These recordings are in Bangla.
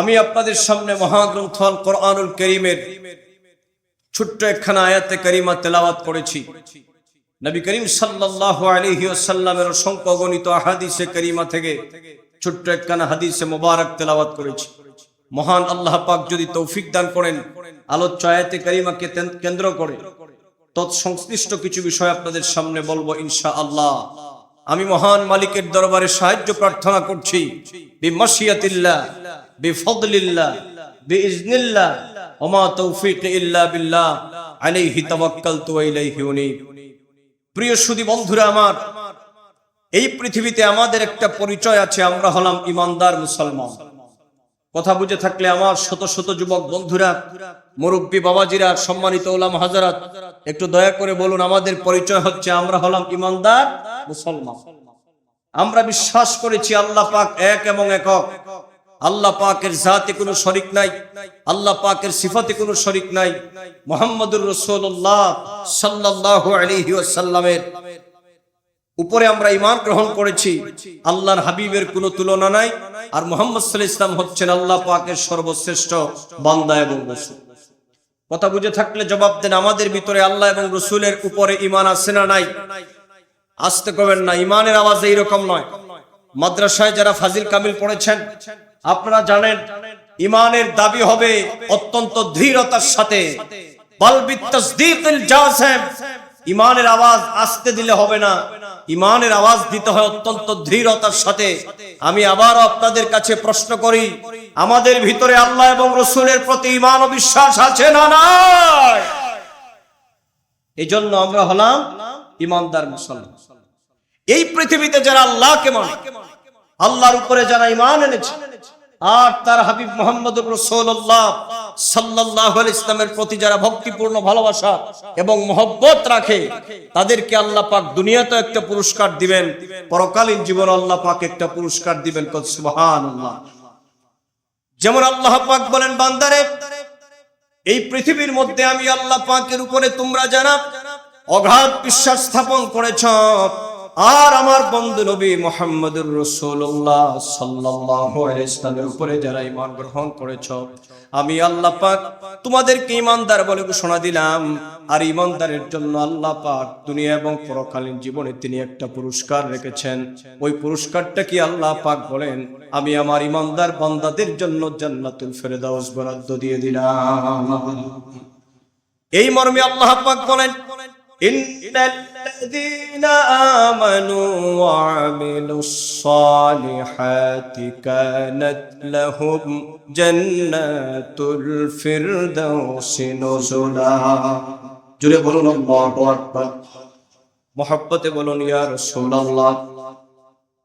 আমি আপনাদের সামনে মহাগ্রন্থ আল কোরআনুল করিমের ছোট্ট একখানা আয়াতে করিমা তেলাওয়াত করেছি। নবী করিম সাল্লাল্লাহু আলাইহি ওয়াসাল্লামের অসংখ্য গণিত হাদিসে করিমা থেকে ছোট্ট একখানা হাদিসে মোবারক তেলাওয়াত করেছি। মহান আল্লাহ পাক যদি তৌফিক দান করেন, আলোচ্য আয়াতে করিমাকে কেন্দ্র করে তৎসংশ্লিষ্ট কিছু বিষয় আপনাদের সামনে বলব ইনশা আল্লাহ আমি মহান মালিকের দরবারে সাহায্য প্রার্থনা করছি। বিফদলিল্লাহ কথা বুঝে থাকলে আমার শত শত যুবক বন্ধুরা, মুরব্বী বাবাজিরা, সম্মানিত ওলাম হাজারাত একটু দয়া করে বলুন, আমাদের পরিচয় হচ্ছে আমরা হলাম ইমানদার মুসলমান। আমরা বিশ্বাস করেছি আল্লাহ পাক এক এবং একক। আল্লাহ পাকের জাতে কোনো শরিক নাই, আল্লাহ পাকের সিফাতে কোনো শরিক নাই। মোহাম্মদুর রসুল্লাহ সাল্লাল্লাহু আলাইহি ওয়াসাল্লামের উপরে আমরা ইমান গ্রহণ করেছি, আল্লাহর হাবিবের কোনো তুলনা নাই, আর মোহাম্মদ সাল্লাহ ইসলাম হচ্ছেন আল্লাহ পাকের সর্বশ্রেষ্ঠ বান্দা এবং রসুল। কথা বুঝে থাকলে জবাব দেন, আমাদের ভিতরে আল্লাহ এবং রসুলের উপরে ইমান আছে না নাই? আসতে করবেন না ইমানের আওয়াজ এইরকম নয়। মাদ্রাসায় যারা ফাজিল কামিল পড়েছেন আপনারা জানেন, ইমানের দাবি হবে অত্যন্ত ধীরতার সাথে। ইমানের আওয়াজ আসতে দিলে হবে না। ইমানের আওয়াজ দিতে হয় অত্যন্ত ধীরতার সাথে। আমি আবারও আপনাদের কাছে প্রশ্ন করি, আমাদের ভিতরে আল্লাহ এবং রসুলের প্রতি ইমান ও বিশ্বাস আছে না এই জন্য আমরা হলাম ইমানদার মুসলমান। এই পৃথিবীতে যারা আল্লাহকে মানে আল্লাহর উপরে যারা ইমান এনেছে, আর তার হাবিব মোহাম্মদ রসুল্লাহ সাল্লাহ ইসলামের প্রতি যারা ভক্তিপূর্ণ ভালোবাসা এবং মহব্বত রাখে, তাদেরকে আল্লাহ পাক দুনিয়াতে একটা পুরস্কার দিবেন। পরকালীন জীবন আল্লাহ পাক একটা পুরস্কার দিবেন যেমন আল্লাহ পাক বলেন, বান্দারে, এই পৃথিবীর মধ্যে আমি আল্লাহ পাকের উপরে তোমরা যারা অগাধ বিশ্বাস স্থাপন করেছ আর আমার বন্ধু নবী মোহাম্মদুর রসুল্লাহ ইসলামের উপরে যারা ঈমান গ্রহণ করেছ, আমি আল্লাহ পাক তোমাদেরকে ঈমানদার বলে ঘোষণা দিলাম। আর ঈমানদারের জন্য আল্লাহ পাক দুনিয়া এবং পরকালীন জীবনে তিনি একটা পুরস্কার রেখেছেন। ওই পুরস্কারটা কি আল্লাহ পাক বলেন? আমি আমার ঈমানদার বান্দাদের জন্য জান্নাতুল ফেরদাউস বরাদ্দ দিয়ে দিলাম। এই মর্মে আল্লাহ পাক বলেন মহব্বতে বলুন ইয়া রাসূলুল্লাহ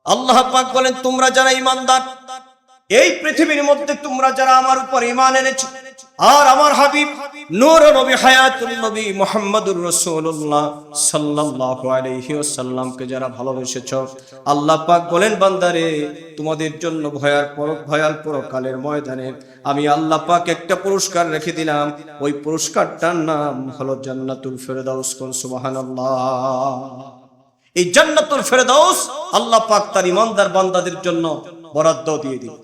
আল্লাহ বলেন তোমরা যারা ইমানদার এই পৃথিবীর মধ্যে তোমরা যারা আমার উপর ইমান এনেছো, আর আমার হাবিব নূর নবী হায়াতুল নবী মুহাম্মদুর রাসূলুল্লাহ সাল্লাল্লাহু আলাইহি ওয়াসাল্লামকে যারা ভালোবেসেছো, আল্লাহ পাক বলেন, বান্দারে, তোমাদের জন্য ভয়ার পর ভয়াল পরকালের ময়দানে আমি আল্লাহ পাক একটা পুরস্কার রেখে দিলাম। ওই পুরস্কারটার নাম হলো জান্নাতুল ফেরদাউস কোন? সুবহানাল্লাহ। এই জান্নাতুল ফেরদাউস আল্লাহ পাক তার ইমানদার বান্দাদের জন্য বরাদ্দ দিয়ে দিল।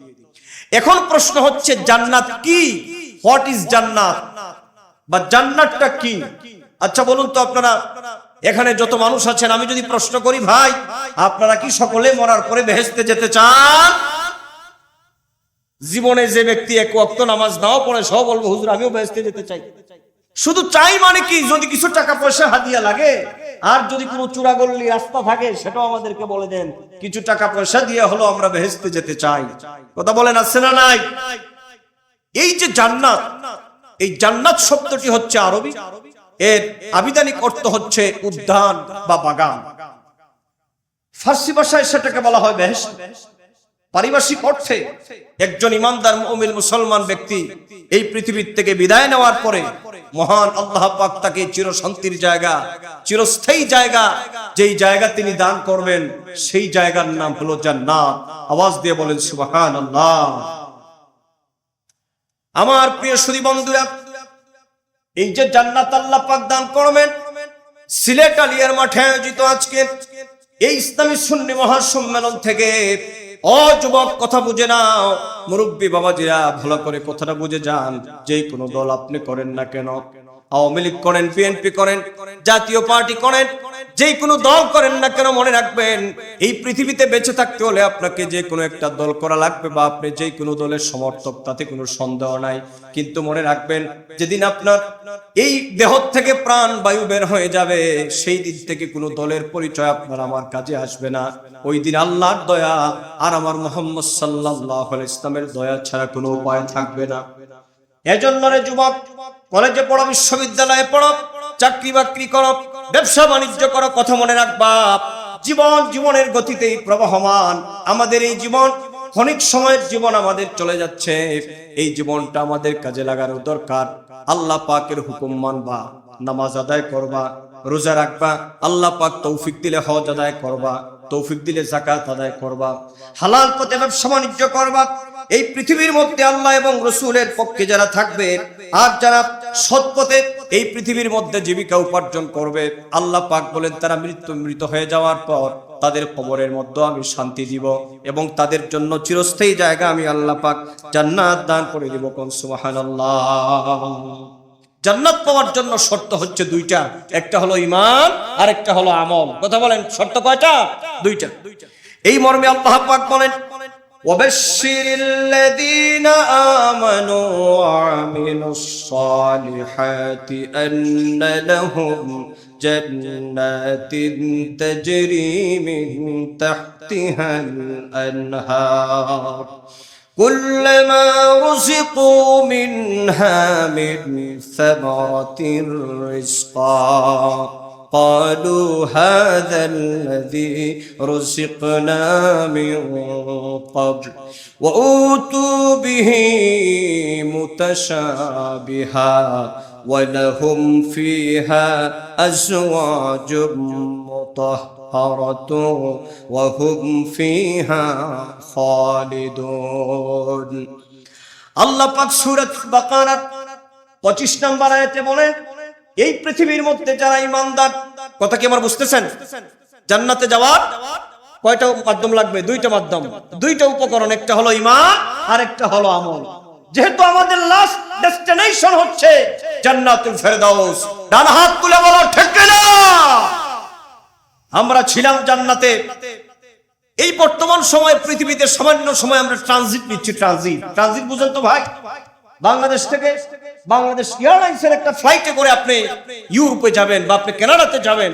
এখন প্রশ্ন হচ্ছে, জান্নাত কি? হোয়াট ইজ জান্নাত? বা জান্নাতটা কি? আচ্ছা বলুন তো আপনারা, এখানে যত মানুষ আছেন, আমি যদি প্রশ্ন করি, ভাই, আপনারা কি সকলে মরার পরে বেহেশতে যেতে চান? জীবনে যে ব্যক্তি এক ওয়াক্ত নামাজ নাও পড়ে, সব বলব, হুজুর, আমিও বেহেশতে যেতে চাই। শুধু চাই মানে কি? যদি কিছু টাকা পয়সা হাদিয়া লাগে, আর যদি কোনো চূড়াগল্লি রাস্তা থাকে, সেটাও আমাদেরকে বলে দেন। কিছু টাকা পয়সা দিয়ে হলো আমরা বেহেস্তে যেতে চাই। কথা বলেন, আছে না নাই? এই যে জান্নাত এই জান্নাত শব্দটি হচ্ছে আরবি। এর আবিধানিক অর্থ হচ্ছে উদ্যান বা বাগান। ফার্সি ভাষায় সেটাকে বলা হয় বেহেস্ত পারিভাষিক অর্থে একজন ইমানদার মুমিন মুসলমান ব্যক্তি এই পৃথিবীর থেকে বিদায় নেওয়ার পরে মহান আল্লাহ তাকে চিরশান্তির জায়গা, চিরস্থায়ী জায়গা যেই জায়গা তিনি দান করবেন, সেই জায়গার নাম হলো জান্নাত। আওয়াজ দিয়ে বলেন সুবহানাল্লাহ। আমার প্রিয় সুদী বন্ধুরা, এই যে জান্নাত আল্লাহ পাক দান করবেন, সিলেট আলিয়ার মাঠে আয়োজিত আজকে এই ইসলামী সুন্নি মহাসম্মেলন থেকে ও যুবক কথা বুঝে নাও, মুরব্বী বাবাজিরা ভালো করে কথাটা বুঝে যান যে কোনো দল আপনি করেন না কেন, আওয়ামী লীগ করেন, বিএনপি করেন, জাতীয় পার্টি করেন যে কোনো দল করেন না কেন মনে রাখবেন, এই পৃথিবীতে বেঁচে থাকতে হলে আপনাকে যে কোনো একটা দল করা লাগবে বা আপনি যে কোনো দলের সমর্থক, তাতে কোনো সন্দেহ নাই। কিন্তু মনে রাখবেন, যেদিন আপনার এই দেহ থেকে প্রাণ, বায়ু বের হয়ে যাবে, সেই দিন থেকে কোনো দলের পরিচয় আপনার আমার কাজে আসবে না। ওই দিন আল্লাহর দয়া আর আমার মোহাম্মদ সাল্লাহ ইসলামের দয়া ছাড়া কোনো উপায় থাকবে না। এজন্য রে যুবক, কলেজে পড়ো, বিশ্ববিদ্যালয়ে পড়ো চাকরি বাকরি করো ব্যবসা বাণিজ্য করো, কথা মনে রাখবা। জীবন জীবনের গতিতেই প্রবাহমান। আমাদের এই জীবন, ক্ষণিক সময়ের জীবন আমাদের চলে যাচ্ছে। এই জীবনটা আমাদের কাজে লাগানো দরকার। আল্লাহ পাকের হুকুম মানবা, নামাজ আদায় করবা, রোজা রাখবা, আল্লাহ পাক তৌফিক দিলে হজ আদায় করবা, তৌফিক দিলে জাকাত আদায় করবা, হালাল পথে ব্যবসা বাণিজ্য করবা। এই পৃথিবীর মধ্যে আল্লাহ এবং রসুলের পক্ষে যারা থাকবে, আর যারা সৎ পথে এই পৃথিবীর মধ্যে জীবিকা উপার্জন করবে। আল্লাহ পাক বলেন, তারা মৃত্যু মৃত হয়ে যাওয়ার পর তাদের কবরের মধ্যে আমি শান্তি দিব এবং তাদের জন্য চিরস্থায়ী জায়গা আমি আল্লাহ পাক জান্নাত দান করে দিব। কোন সুবহানাল্লাহ। জান্নাত পাওয়ার জন্য শর্ত হচ্ছে দুইটা। একটা হলো ইমান আর একটা হলো আমল। কথা বলেন, শর্ত কয়টা? দুইটা। এই মর্মে আল্লাহ পাক বলেন وبشر الذين آمنوا وعملوا الصالحات أن لهم جنات تجري من تحتها الأنهار. كلما رزقوا منها من ثمرة رزقا قالوا هذا الذي رزقنا من قبل وأوتوا به متشابها ولهم فيها أزواج مطهرة وهم فيها خالدون আল্লাহ পাক সূরাত বাকারার 25 নম্বর আয়াতে বলেন এই পৃথিবীর মধ্যে যারা ইমানদার, কথা কি আমার বুঝতেছেন? জান্নাতে যাওয়ার কয়টা মাধ্যম লাগবে? দুইটা মাধ্যম। দুইটা উপকরণ, একটা হলো ইমান আর একটা হলো আমল। যেহেতু আমাদের লাস্ট ডেস্টিনেশন হচ্ছে জান্নাতুল ফেরদাউস। ডান হাত তুলে বলো, ঠিক না আমরা ছিলাম জান্নাতে। এই বর্তমান সময় পৃথিবীতে সামান্য সময় আমরা ট্রানজিট নিচ্ছি ট্রানজিট ট্রানজিট বুঝেন তো ভাই? বাংলাদেশ থেকে বাংলাদেশ এয়ারলাইন্সের একটা ফ্লাইটে করে আপনি ইউরোপে যাবেন বা আপনি কানাডাতে যাবেন,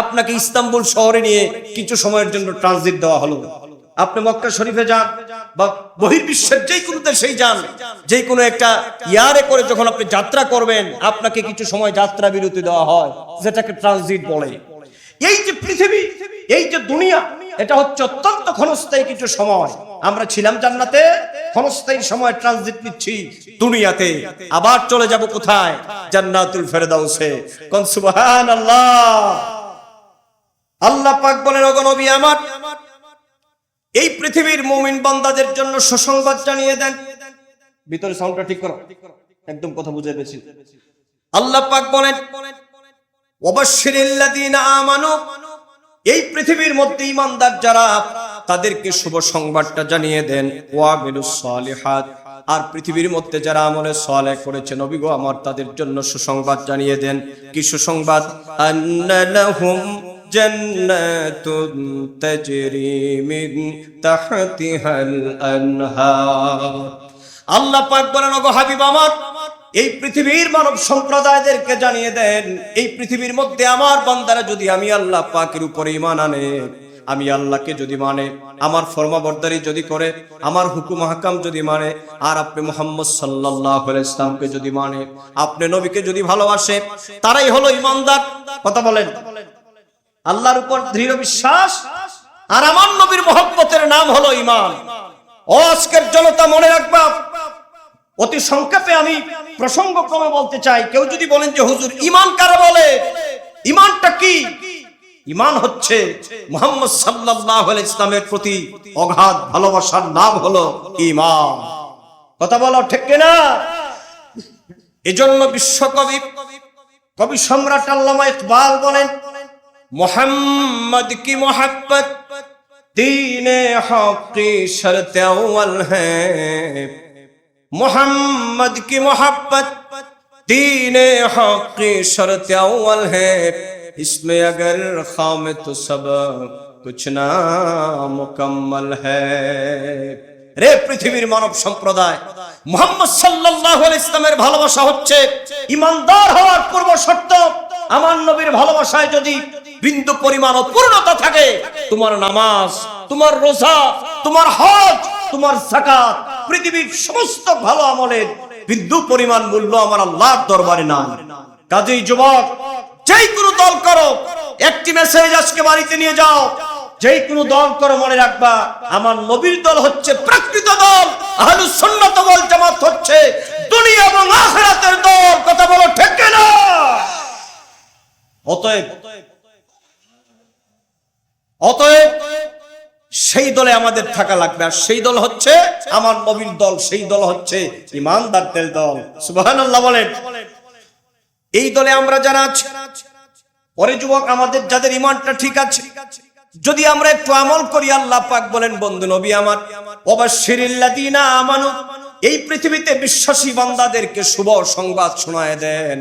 আপনাকে ইস্তাম্বুল শহরে নিয়ে কিছু সময়ের জন্য ট্রানজিট দেওয়া হলো। আপনি মক্কা শরীফে যান বা বহির্বিশ্বের যে কোনো দেশেই যান, যে কোনো একটা ইয়ারে করে যখন আপনি যাত্রা করবেন, আপনাকে কিছু সময় যাত্রা বিরতি দেওয়া হয়, যেটাকে ট্রানজিট বলে। এই যে পৃথিবী, এই যে দুনিয়া, এটা হচ্ছে অত্যন্ত ক্ষণস্থায়ী কিছু সময়। আমরা ছিলাম জান্নাতে ক্ষণস্থায়ী সময় ট্রানজিট নিচ্ছি দুনিয়াতে। আবার চলে যাব কোথায়? জান্নাতুল ফেরদাউসে। কোন সুবহানাল্লাহ। আল্লাহ পাক বলেন, ওগো নবী আমার, এই পৃথিবীর মুমিন বান্দাদের জন্য সুসংবাদ জানিয়ে দেন। ভিতরে সাউন্ডটা ঠিক করো। একদম কথা বুঝে পেয়েছি আল্লাহ পাক বলেন, ওবাশশিরিল্লাযীনা আমানু, এই পৃথিবীর মধ্যে ইমানদার যারা তাদেরকে শুভ সংবাদটা জানিয়ে দেন ওয়াবিলুস সালিহাত। আর পৃথিবীর মধ্যে যারা আমলে সালেহ করেছে নবী গো আমার, তাদের জন্য সুসংবাদ জানিয়ে দেন। কি সুসংবাদ? জান্নাতুন তাজরি মিন তাহতিহাল আনহার। আল্লাহ পাক বলেন, ওগো হাবিব আমার, এই পৃথিবীর মানব সম্প্রদায়দেরকে জানিয়ে দেন, এই পৃথিবীর মধ্যে আমার বান্দারা যদি আমি আল্লাহ পাকের উপরে ইমান আনে আমি আল্লাহকে যদি মানে আমার ফরমাবরদারি যদি করে, আমার হুকুম হাকাম যদি মানে আর আপনি মোহাম্মদ সাল্লাহ ইসলামকে যদি মানে আপনি নবীকে যদি ভালোবাসে, তারাই হলো ইমানদার। কথা বলেন। আল্লাহর উপর দৃঢ় বিশ্বাস, আর আমার নবীর মোহাম্মতের নাম হলো ইমান আজকের জনতা, মনে রাখবা, অতি সংক্ষেপে আমি প্রসঙ্গ ক্রমে বলতে চাই। কেউ যদি বলেন যে, হুজুর ইমান কারা বলে? ইমানটা কি? ইমান হচ্ছে মোহাম্মদ সাল্লাহ ইসলামের প্রতি অঘাত ভালোবাসার নাম হলো ইমান কথা বলো ঠিক না এজন্য বিশ্বকবি, কবি সম্রাট আল্লামা ইকবাল বলেন, মোহাম্মদ কি মোহাম্মদ দিনে হকি کی মোহাম্মদ কি মোহাম্মদ দিনে হকি محبت دین इसमें अगर खाम तो सब कुछ ना मुकम्मल है রে পৃথিবীর মানব সম্প্রদায় মোহাম্মদ সাল্লাল্লাহু আলাইহি ইসলামের ভালোবাসা হচ্ছে ইমানদার হওয়ার পূর্ব শর্ত আমার নবীর ভালোবাসায় যদি বিন্দু পরিমাণ পূর্ণতা থাকে তোমার নামাজ তোমার রোজা তোমার হজ তোমার যাকাত পৃথিবীর সমস্ত ভালো আমলের বিন্দু পরিমাণ মূল্য আমার আল্লাহর দরবারে নাই কাজেই যুবক যেই কোনো দল করো, একটি মেসেজ আজকে বাড়িতে নিয়ে যাও। যেই কোনো দল করো, মনে রাখবা, আমার নবীর দল হচ্ছে প্রকৃত দল, আহলুস সুন্নাত ওয়াল জামাত হচ্ছে দুনিয়া এবং আখিরাতের দল। কথা বলো ঠিক না অতএব অতএব সেই দলে আমাদের থাকা লাগবে। আর সেই দল হচ্ছে আমার নবীর দল, সেই দল হচ্ছে ইমানদারদের দল। সুবহানাল্লাহ বলেন। এই দলে আমরা যারা আছি, পরে যুবক, আমাদের যাদের ইমানটা ঠিক আছে, যদি আমরা একটু আমল করি, আল্লাহ পাক বলেন, বন্ধু নবী আমার আমানু, এই পৃথিবীতে বিশ্বাসী বান্দাদেরকে শুভ সংবাদ শোনায় দেন।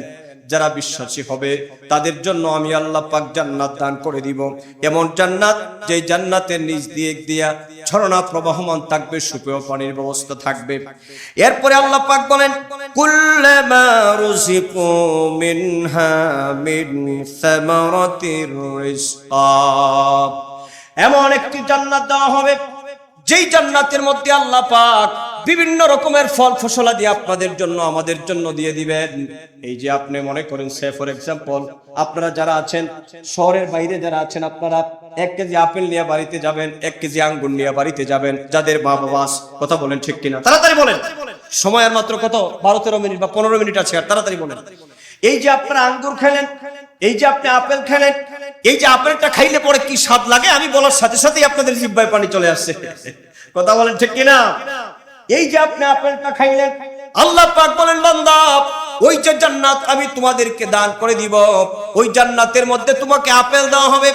যারা বিশ্বাসী হবে, তাদের জন্য আমি আল্লাহ পাক জান্নাত দান করে দিব। এমন জান্নাত যে জান্নাতের নিচ দিয়ে দিয়া ঝরনা প্রবাহমান থাকবে, সুপেয় পানির ব্যবস্থা থাকবে। এরপরে আল্লাহ পাক বলেন, কুল্লামা রুজিকু মিনহা মিন সামারাতির রিজকা। এমন একটি জান্নাত দেওয়া হবে, যেই জান্নাতের মধ্যে আল্লাহ পাক বিভিন্ন রকমের ফল ফসলাদি আপনাদের জন্য, আমাদের জন্য দিয়ে দিবেন। এই যে আপনি মনে করেন সে ফর এক্সাম্পল আপনারা যারা আছেন, শহরের বাইরে যারা আছেন, আপনারা এক কেজি আপেল নিয়ে বাড়িতে যাবেন, এক কেজি আঙ্গুর নিয়ে বাড়িতে যাবেন, যাদের মা বাবা কথা বলেন ঠিক কিনা? তাড়াতাড়ি বলেন। সময় আর মাত্র কত? বারো তেরো মিনিট বা পনেরো মিনিট আছে, আর তাড়াতাড়ি বলেন। এই যে আপনারা আঙ্গুর খেলেন, এই যে আপনি আপেল খেলেন, এই যে আপেলটা খাইলে পরে কি স্বাদ লাগে? আমি বলার সাথে সাথেই আপনাদের জিব্বায় পানি চলে আসছে। কথা বলেন ঠিক কিনা? এই যে আপনি আপেলটা খাইলেন আল্লাহ পাক বলেন, বান্দা, ওই যে জান্নাত আমি তোমাদেরকে দান করে দিব, ওই জান্নাতের মধ্যে তোমাকে আপেল দেওয়া হবে,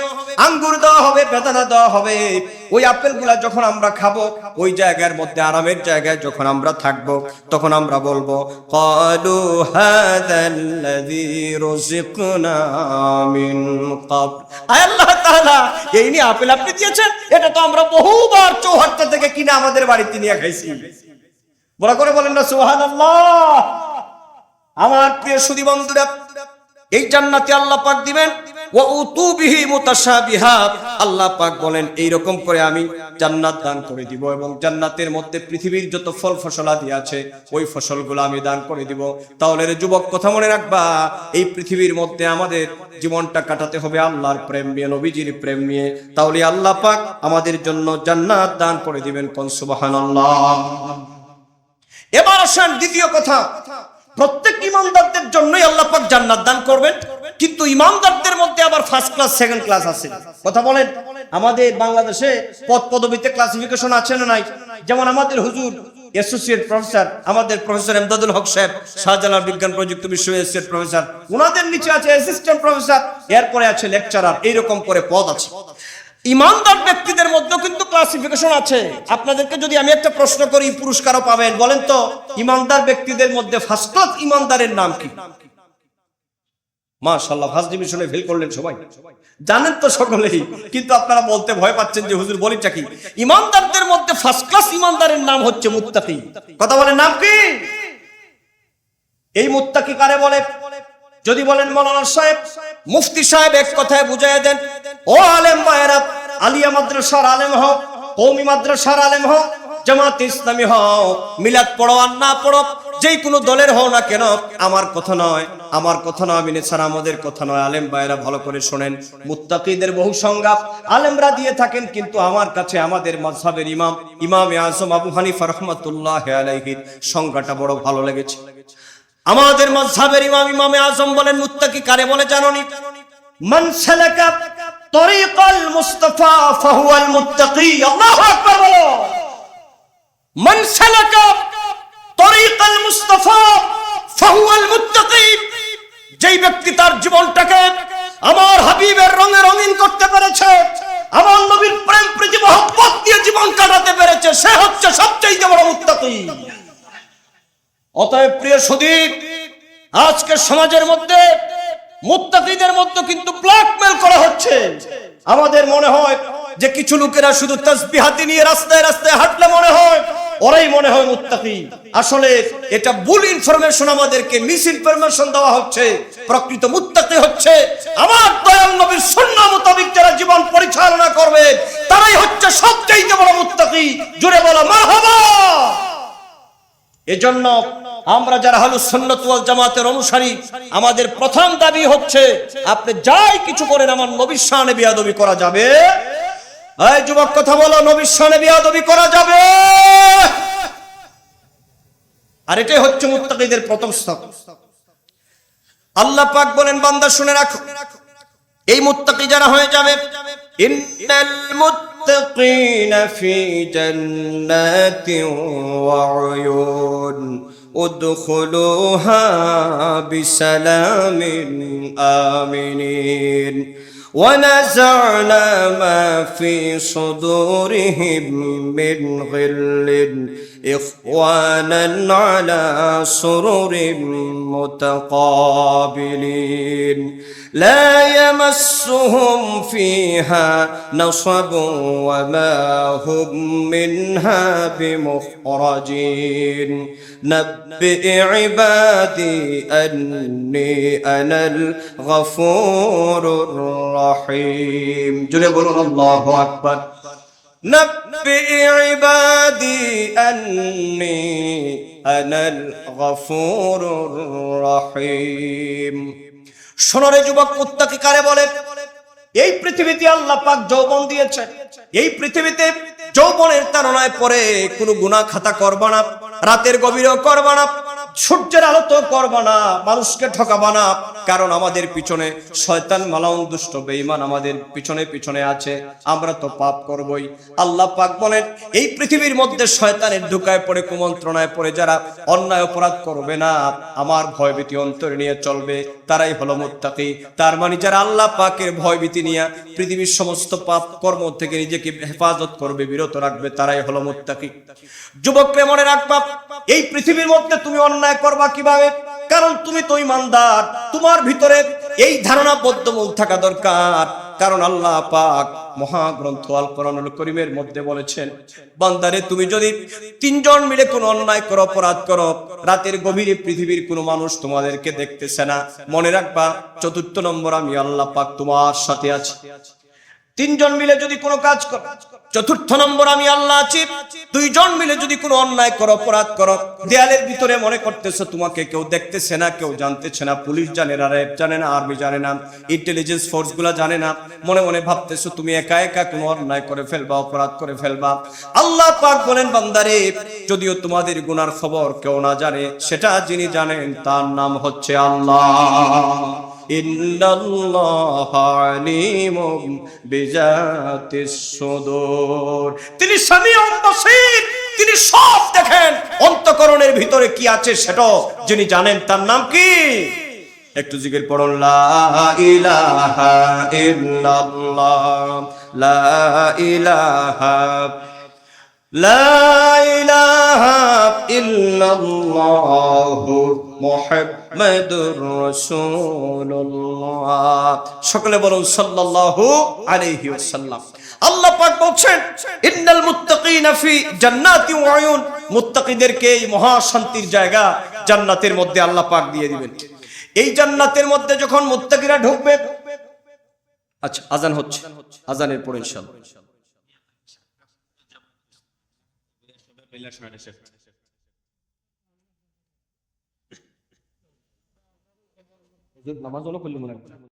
আঙ্গুর দেওয়া হবে, বেদানা দেওয়া হবে। ওই আপেলগুলা যখন আমরা খাব, ওই জায়গার মধ্যে, আরামের জায়গায় যখন আমরা থাকব, তখন আমরা বলব, কলু এই নিয়ে আপেল আপনি দিয়েছেন, এটা তো আমরা বহুবার চৌহাট্টা থেকে কিনে আমাদের বাড়িতে নিয়ে খাইছি। বলা করে বলেন আমার প্রিয় সুদী বন্ধুরা, এই জান্নাতে আল্লাহ পাক দিবেন মুতাশাবিহাত আল্লাহ পাক বলেন করে আমি জান্নাত দান করে দিব এবং জান্নাতের মধ্যে পৃথিবীর যত ফল ফসলাদি আছে, ওই ফসলগুলো আমি দান করে দিব। তাহলে যুবক, কথা মনে রাখবা, এই পৃথিবীর মধ্যে আমাদের জীবনটা কাটাতে হবে আল্লাহর প্রেম নিয়ে, নবীজির প্রেম নিয়ে। তাহলে আল্লাহ পাক আমাদের জন্য জান্নাত দান করে দিবেন কোন সুবহানাল্লাহ। এবার আসেন দ্বিতীয় কথা। প্রত্যেক ইমানদারদের জন্যই আল্লাহ পাক জান্নাত দান করবেন। কিন্তু ইমানদারদের মধ্যে আবার ফার্স্ট ক্লাস সেকেন্ড ক্লাস আছে। কথা বলেন, আমাদের বাংলাদেশে পদ পদবিতে ক্লাসিফিকেশন আছে না নাই? যেমন আমাদের হুজুর অ্যাসোসিয়েট প্রফেসর আমাদের প্রফেসর এমদাদুল হক সাহেব, শাহজালাল বিজ্ঞান প্রযুক্তি বিশ্ব অ্যাসোসিয়েট প্রফেসর ওনাদের নিচে আছে অ্যাসিস্ট্যান্ট প্রফেসর এরপরে আছে লেকচারার এইরকম করে পদ আছে। ইমানদার ব্যক্তিদের মধ্যে কিন্তু ক্লাসিফিকেশন আছে। আপনাদেরকে যদি আমি একটা প্রশ্ন করি, পুরস্কারও পাবেন, বলেন তো, ইমানদার ব্যক্তিদের মধ্যে ফার্স্ট ক্লাস ইমানদারের নাম কি? মাশাআল্লাহ ফার্স্ট ডিভিশনে ফেল করলেন সবাই। জানেন তো সকলেই, কিন্তু আপনারা বলতে ভয় পাচ্ছেন যে হুজুর বলিটা কি? ইমানদারদের মধ্যে ফার্স্ট ক্লাস ইমানদারের নাম হচ্ছে মুত্তাকি। কথা বলেন, নাম কি? এই মুত্তাকি কারে বলে? যদি বলেন মৌলানা সাহেব, মুফতি সাহেব এক কথায় বুঝাইয়া দেন ও আলেম মায়েরা, আলিয়া মাদ্রাসার আলেম হও, কৌমি মাদ্রাসার আলেম হও জামাত ইসলামী হও, মিলাদ পড়ো আর না পড়ো, যেই কোনো দলের হও না কেন, আমার কথা নয়, আমার কথা নয় আমি ছাড়া আমাদের কথা নয়। আলেম ভাইয়েরা ভালো করে শোনেন, মুত্তাকিদের বহু সংজ্ঞা, আলেমরা দিয়ে থাকেন, কিন্তু আমার কাছে আমাদের মাযহাবের ইমাম ইমাম আজম আবু হানিফা রহমাতুল্লাহ আলাইহির সংজ্ঞাটা বড় ভালো লেগেছে। আমাদের মাযহাবের ইমাম ইমামে আজম বলেন, মুত্তাকি কারে বলে জানোনি? মান সালাকা তরিকাল মুস্তাফা ফাহুয়াল মুত্তাকি, আল্লাহু আকবার বলো। মান সালাকা তরিকাল মুস্তাফা ফাহুয়াল মুত্তাকি, যেই ব্যক্তি তার জীবনটাকে আমার হাবিবের রঙে রঙিন করতে পেরেছে, আমার নবীর প্রেম, প্রীতি, মহব্বত দিয়ে জীবন কাটাতে পেরেছে, সে হচ্ছে সবচেয়ে বড় মুত্তাকি। অতএব প্রিয় সুদীপ আজকে সমাজের মধ্যে মুত্তাকিদের মধ্যে কিন্তু ব্ল্যাকমেল করা হচ্ছে। আমাদের মনে হয় যে কিছু লোকেরা শুধু তসবি নিয়ে রাস্তায় রাস্তায় হাঁটলে মনে হয়, ওরাই মনে হয় মুত্তাকি। আসলে এটা ভুল ইনফরমেশন আমাদেরকে মিস ইনফরমেশন দেওয়া হচ্ছে। প্রকৃত মুত্তাকি হচ্ছে আমার দয়াল নবীর সুন্নাহ মোতাবেক যারা জীবন পরিচালনা করবে, তারাই হচ্ছে সবচেয়ে বড় মুত্তাকি। জুড়ে বলো, মারহাবা! এজন্য আমরা যারা হলো সুন্নত ওয়াল জামাতের অনুসারী, আমাদের প্রথম দাবি হচ্ছে, আপনি যাই কিছু করেন, আমার নবীর বিয়াদবি করা যাবে। এই যুবক, কথা বলো, নবীর বিয়াদবি করা যাবে? আর এটাই হচ্ছে মুত্তাকিদের প্রথম স্তর আল্লাহ পাক বলেন, বান্দা শুনে রাখো। এই মুত্তাকি যারা হয়ে যাবে, ইন্নাল متقين في جنات وعيون ادخلوها بسلام آمنين ونزعنا ما في صدورهم من غل إخوانا على سرر متقابلين. لا يمسهم فيها نصب وما هم منها بمخرجين. نبئ عبادي أني أنا الغفور الرحيم. جل الله أكبر. نبئ عبادي أني أنا الغفور الرحيم সোনরে যুবক মুত্তাকি কারে বলে এই পৃথিবীতে আল্লাহ পাক যৌবন দিয়েছে এই পৃথিবীতে যৌবনের তারণায় পরে কোনো গুনাহ খাতা করবা না রাতের গভীরেও করবা না সূর্যের আলো তো করবা না মানুষকে ঠকাবা না কারণ আমাদের পিছনে শয়তান মালাউন দুষ্ট, বেঈমান আমাদের পিছনে পিছনে আছে, আমরা তো পাপ করবই। আল্লাহ পাক বলেন, এই পৃথিবীর মধ্যে শয়তানের ঢুকায় পড়ে, কুমন্ত্রণায় পড়ে যারা অন্যায় অপরাধ করবে না, আমার ভয়ভীতি অন্তরে নিয়ে চলবে, তারাই হলো মুত্তাকি। তার মানে যারা আল্লাহ পাকের ভয়ভীতি নিয়ে পৃথিবীর সমস্ত পাপ কর্ম থেকে নিজেকে হেফাজত করবে, বিরত রাখবে, তারাই হলো মুত্তাকি। যুবককে মনে রাখবা, এই পৃথিবীর মধ্যে তুমি অন্যায় করবা কীভাবে? কারণ তুমি তো ইমানদার তোমার ভিতরে এই ধারণা বদ্ধমূল থাকা দরকার। কারণ আল্লাহ পাক মহাগ্রন্থ আল কোরআনুল করিমের মধ্যে বলেছেন, বান্দারে, তুমি যদি তিনজন মিলে কোনো অন্যায় করো, অপরাধ করো, রাতের গভীরে পৃথিবীর কোনো মানুষ তোমাদেরকে দেখতেছে না, মনে রাখবা, চতুর্থ নম্বর আমি আল্লাহ পাক তোমার সাথে আছি। তিনজন মিলে যদি কোনো কাজ করো চতুর্থ নম্বর আমি আল্লাহ আছি। দুইজন মিলে যদি কোনো অন্যায় করো, অপরাধ করো, দেয়ালের ভিতরে মনে করতেছো তোমাকে কেউ দেখতেছে না, কেউ জানতেছে না, পুলিশ জানে না, র্যাব জানে না, আর্মি জানে না ইন্টেলিজেন্স ফোর্সগুলা জানে না, মনে মনে ভাবতেছো তুমি একা একা কোনো অন্যায় করে ফেলবা, অপরাধ করে ফেলবা। আল্লাহ পাক বলেন, বান্দারে, যদিও তোমাদের গুনার খবর কেউ না জানে, সেটা যিনি জানেন তার নাম হচ্ছে আল্লাহ। ইন্নাল্লাহ আলিমুম বিজাতিস সুদূর। তিনি সামিউম বাসীর তিনি সব দেখেন। অন্তকরণের ভিতরে কি আছে সেটাও যিনি জানেন, তার নাম কি? একটু জিগের পড়ুন, লা ইলাহা ইল্লাল্লাহ, লা ইলাহা লা ইলাহা ইল্লাল্লাহু মুহাম্মাদ মুহাম্মাদুর রাসূলুল্লাহ। সকলে বলুন সাল্লাল্লাহু আলাইহি ওয়াসাল্লাম। আল্লাহ পাক বলছেন, ইন্নাল মুত্তাকিনা ফি জান্নাতি ওয়া আয়ুন মুত্তাকিদেরকে এই মহা শান্তির জায়গা জান্নাতের মধ্যে আল্লাহ পাক দিয়ে দিবেন। এই জান্নাতের মধ্যে যখন মুত্তাকিরা ঢুকবে আচ্ছা আজান হচ্ছে। আজানের পরে ইনশাআল্লাহ। নামাজ হলো করলি মনে